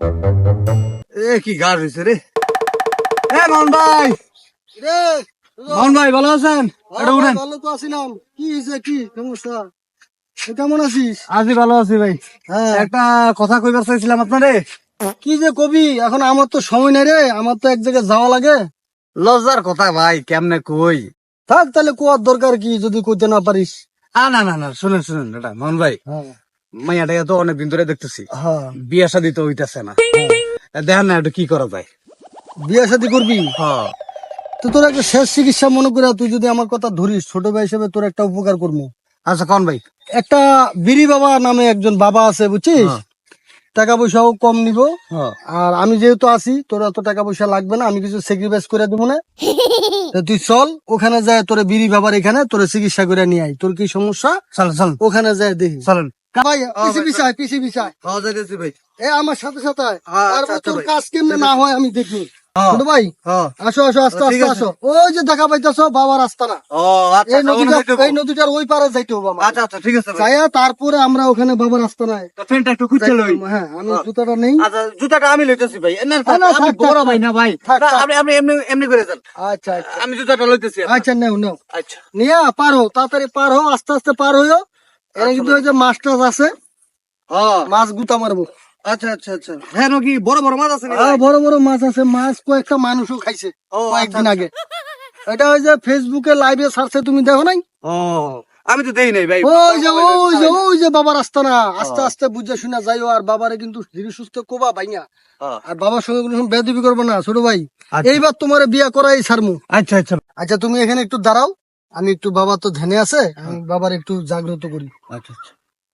এ কি গাছ হয়েছে রে? এ মোহন ভাই! রে মোহন ভাই ভালো আছেন? এটা উঠেন। ভালো তো আছিলাম কি হয়েছে কি সমস্যা? কেমন আছিস? আছি ভালো আছি ভাই। হ্যাঁ। একটা কথা কইবার চাইছিলাম আপনারে। কি যে কবি এখন আমার তো সময় নেই রে আমার তো এক জায়গায় যাওয়া লাগে। লজ্জার কথা ভাই কেমনে কই? থাক তাহলে কোয়ার দরকার কি যদি কইতে না পারিস। আ না না না শুনেন শুনেন এটা মোহন ভাই। হ্যাঁ। মাইয়াটাকে তো অনেকদিন ধরে দেখতেছি। হ্যাঁ। বিয়া শাদি তো হইতাছে না। দেখেন না একটু কি করা যায়। বিয়ে শাদি করবি? হ্যাঁ। তো তোর একটা শেষ চিকিৎসা মনে করে তুই যদি আমার কথা ধরিস ছোট ভাই হিসেবে তোর একটা উপকার করব আচ্ছা কোন ভাই? একটা বিড়ি বাবা নামে একজন বাবা আছে বুঝছিস? হ্যাঁ। টাকা পয়সাও কম নিব। হ্যাঁ। আর আমি যেহেতু আছি তোর এত টাকা পয়সা লাগবে না আমি কিছু স্যাক্রিফাইস করে দেবো না। তুই চল ওখানে যায় তোর বিড়ি বাবার এখানে তোর চিকিৎসা করে নিয়ে আয়। তোর কি সমস্যা? চলেন চলেন ওখানে যায় দেখি। চলেন। ভাই পিছি পিছায় পিছি পিছায় হ্যাঁ ভাই। এ আমার সাথে সাথে আয়। হ্যাঁ, তারপর তোর কাজ কেমনে না হয় আমি দেখি। হ্যাঁ। ভাই হ্যাঁ। আসো আসো আস্তে আস্তে আসো। ওই যে দেখা পাইতেছো বাবা রাস্তা না। এই নদীটা এই নদীটার ওই পারে যাইতে হবে আচ্ছা আচ্ছা ঠিক আছে যাইয়া তারপরে আমরা ওখানে বাবা রাস্তা নাই। ফ্যানটা একটু খুঁজছে লই। হ্যাঁ আমি জুতাটা নেই। আচ্ছা জুতাটা আমি লইতেছি ভাই। না হ্যাঁ, বড় ভাই না ভাই। আপনি আপনি এমনি এমনি করে যান। আচ্ছা আচ্ছা। আমি জুতাটা লইতেছি। আচ্ছা নেও নেও। আচ্ছা। নিয়া পার তাড়াতাড়ি পার হো আস্তে আস্তে পার হইও। কিন্তু ওই যে মাছ টাছ আছে হ্যাঁ। মাছ গুতা মারবো। আচ্ছা আচ্ছা আচ্ছা। হ্যাঁ নাকি বড় বড় মাছ আছে আহ, বড় বড় মাছ আছে। মাছ কয়েকটা মানুষও খাইছে কয়েকদিন আচ্ছা, আগে। এটা ওই যে ফেসবুকে লাইভে সার্চে তুমি দেখো নাই? ও আমি তো দেই নাই ভাই। ওই যে ওই যে ওই যে বাবার রাস্তা না আস্তে আস্তে বুঝে শুনে যাইও আর বাবারে কিন্তু ধীরে সুস্থ কোবা ভাইয়া। হ্যাঁ। আর বাবার সঙ্গে কোনো বেদবি করব না ছোট ভাই। আচ্ছা। এইবার তোমার বিয়া করাই ছাড়মু আচ্ছা আচ্ছা। আচ্ছা তুমি এখানে একটু দাঁড়াও। আমি একটু বাবা তো ধ্যানে আছে আমি বাবার একটু জাগ্রত করি। আচ্ছা আচ্ছা।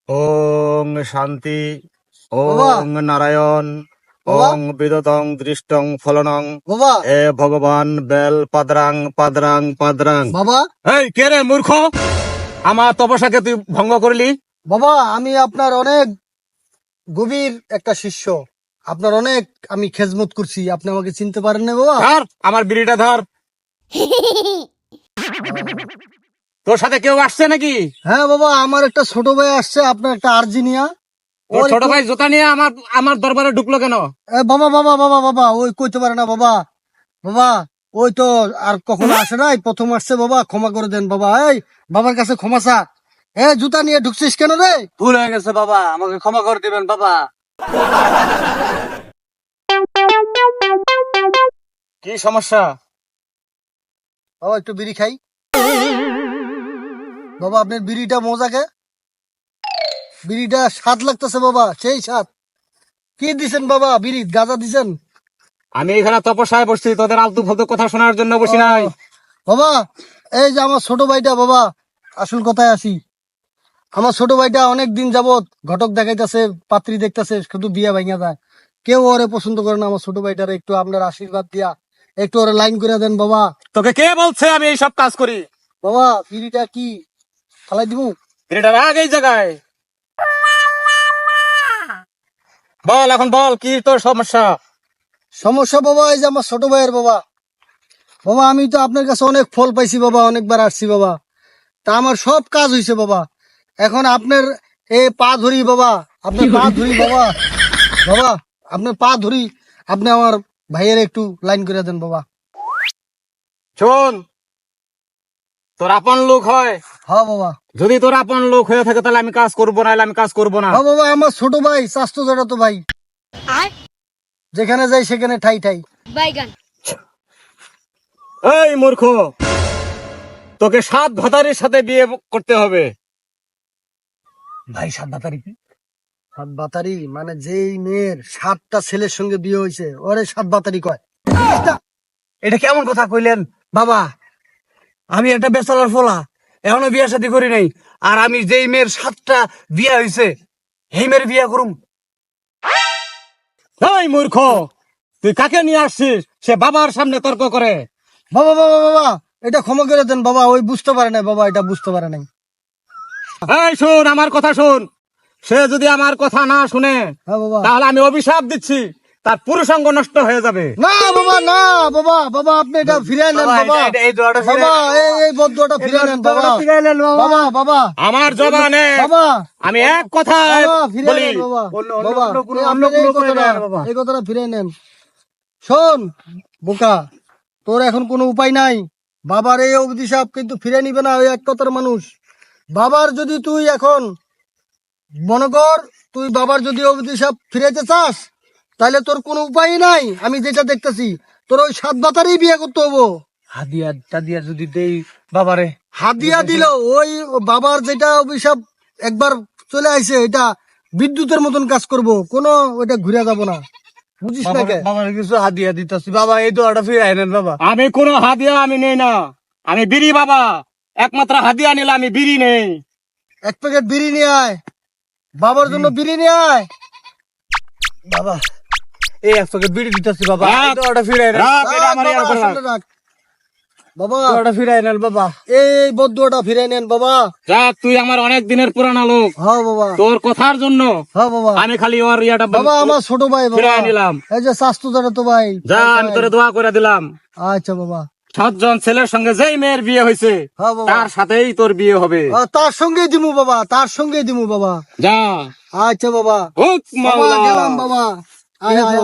ওং শান্তি। ওং নারায়ণ। ওং বিদতং দৃষ্টং ফলনং। বাবা। এ ভগবান বেল পাদরাং পাদরাং পাদরাং। বাবা। এই কে রে মূর্খ? আমার তপস্যাকে তুই ভঙ্গ করলি? বাবা আমি আপনার অনেক গভীর একটা শিষ্য। আপনার অনেক আমি খেজমত করছি আপনি আমাকে চিনতে পারেন না বাবা? ধর আমার বিড়িটা ধর। তোর সাথে কেউ আসছে নাকি? হ্যাঁ বাবা আমার একটা ছোট ভাই আসছে আপনার একটা আর্জিনিয়া তোর ছোট ভাই জুতা নিয়ে আমার আমার দরবারে ঢুকলো কেন? বাবা বাবা বাবা বাবা ওই কইতে পারে না বাবা। বাবা ওই তো আর কখনো আসে নাই প্রথম আসছে বাবা ক্ষমা করে দেন বাবা। এই বাবার কাছে ক্ষমা চা এ জুতা নিয়ে ঢুকছিস কেন রে? ভুল হয়ে গেছে বাবা আমাকে ক্ষমা করে দিবেন বাবা। কি সমস্যা? বাবা একটু বিড়ি খাই। বাবা আপনার বিড়িটা মজাকে বিড়িটা স্বাদ লাগতেছে বাবা সেই স্বাদ। কি দিছেন বাবা বিড়ি গাঁজা দিছেন? আমি এখানে তপস্যায় বসছি তোদের আলতু ফালতু কথা শোনার জন্য বসি নাই। বাবা এই যে আমার ছোট ভাইটা বাবা আসল কথায় আসি। আমার ছোট ভাইটা অনেক দিন যাবত ঘটক দেখাইতেছে পাত্রী দেখতেছে শুধু বিয়ে ভাঙা যায়। কেউ ওরে পছন্দ করে না আমার ছোট ভাইটারে একটু আপনার আশীর্বাদ দিয়া একটু ওরে লাইন করে দেন বাবা। তোকে কে বলছে আমি এই সব কাজ করি? বাবা বিড়িটা কি? ফালাই দিব? এটা রাগ এই জায়গায়। বল এখন বল কি তোর সমস্যা? সমস্যা বাবা এই যে আমার ছোট ভাইয়ের বাবা। বাবা আমি তো আপনার কাছে অনেক ফল পাইছি বাবা অনেকবার আসছি বাবা। তা আমার সব কাজ হয়েছে বাবা। এখন আপনার এ পা ধরি বাবা আপনার পা ধরি বাবা। বাবা আপনার পা ধরি আপনি আমার ভাইয়ের একটু লাইন করে দেন বাবা। শোন তোর আপন লোক হয়। হ্যাঁ বাবা। যদি তোর আপন লোক হয়ে থাকে তাহলে আমি কাজ করব না আমি কাজ করব না। হ্যাঁ বাবা আমার ছোট ভাই স্বাস্থ্য জড়া তো ভাই। যেখানে যাই সেখানে ঠাই ঠাই। বাইগান। এই মূর্খ তোকে সাত ভাতারির সাথে বিয়ে করতে হবে। ভাই সাত ভাতারি কি? সাত বাতারি? মানে যেই মেয়ের সাতটা ছেলের সঙ্গে বিয়ে হয়েছে ওরে সাত বাতারি কয়। এটা কেমন কথা কইলেন? বাবা আমি একটা বেচালার ফোলা এখনও বিয়ে শাদী করি নাই আর আমি যেই মেয়ের সাতটা বিয়ে হয়েছে এই মেয়ের বিয়ে করুম। এই মূর্খ তুই কাকে নিয়ে আসছিস? সে বাবার সামনে তর্ক করে। বাবা বাবা বাবা এটা ক্ষমা করে দেন বাবা ওই বুঝতে পারে নাই বাবা এটা বুঝতে পারে নাই। এই শোন আমার কথা শোন। সে যদি আমার কথা না শুনে হ্যাঁ তাহলে আমি অভিশাপ দিচ্ছি তার পুরুষাঙ্গ নষ্ট হয়ে যাবে। না বাবা না বাবা বাবা আপনি এটা ফিরে নেন বাবা, এই দোয়াটা বাবা এই এই বদ্ধটা ফিরে নেন বাবা। ফিরাই নেন বাবা। বাবা আমার জবানে বাবা। আমি এক কথা বলি বাবা। অন্য- অন্য কোনো- কথাটা- বাবা। এই কথাটা ফিরে নেন। শোন বোকা তোর এখন কোনো উপায় নাই। বাবার এই অভিশাপ কিন্তু ফিরে নিবে না ওই এক কথার মানুষ। বাবার যদি তুই এখন মনে কর তুই বাবার যদি অভিশাপ ফিরাইতে চাস তাহলে তোর কোনো উপায় নাই। আমি যেটা দেখতেছি তোর ওই সাত বাতারই বিয়ে করতে হব হাদিয়া টাদিয়া যদি দেই বাবারে। হাদিয়া দিল ওই বাবার যেটা অভিশাপ একবার চলে আসে এটা বিদ্যুতের মতন কাজ করব কোনো ওইটা ঘুরে যাব না। বুঝিস না বাবারে কে? বাবারে কিছু হাদিয়া দিতেছি। বাবা এই দোয়াটা ফিরাই নেন বাবা। আমি কোনো হাদিয়া আমি নেই না। আমি বিড়ি বাবা। একমাত্র হাদিয়া নিলে আমি বিড়ি নেই। এক প্যাকেট বিড়ি নিয়ে আয়। বাবার জন্য বিড়ি নিয়ে আয়। বাবা এই এক প্যাকেট বিড়ি দিতেছি বাবা। নেন এই বদ্ধটা ফিরে নেন বাবা। তুই আমার অনেক দিনের পুরানা লোক। হ্যাঁ বাবা। তোর কথার জন্য হ্যাঁ বাবা। আমি খালি ওর ইয়াটা বাবা আমার ছোট ভাই বাবা। নিলাম। এই যে ধরে তো ভাই। যা আমি তোরে দোয়া করে দিলাম। আচ্ছা বাবা। সাতজন ছেলের সঙ্গে যেই মেয়ের বিয়ে হয়েছে হ্যাঁ তার সাথেই তোর বিয়ে হবে। তার সঙ্গে দিমু বাবা তার সঙ্গে দিমু বাবা। যা। আচ্ছা বাবা। হুক বাবা মাওলা। গেলাম বাবা। আয় আয়।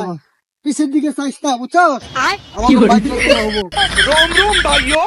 পিছের দিকে চাইস না বুঝছ রোম রোম ভাইও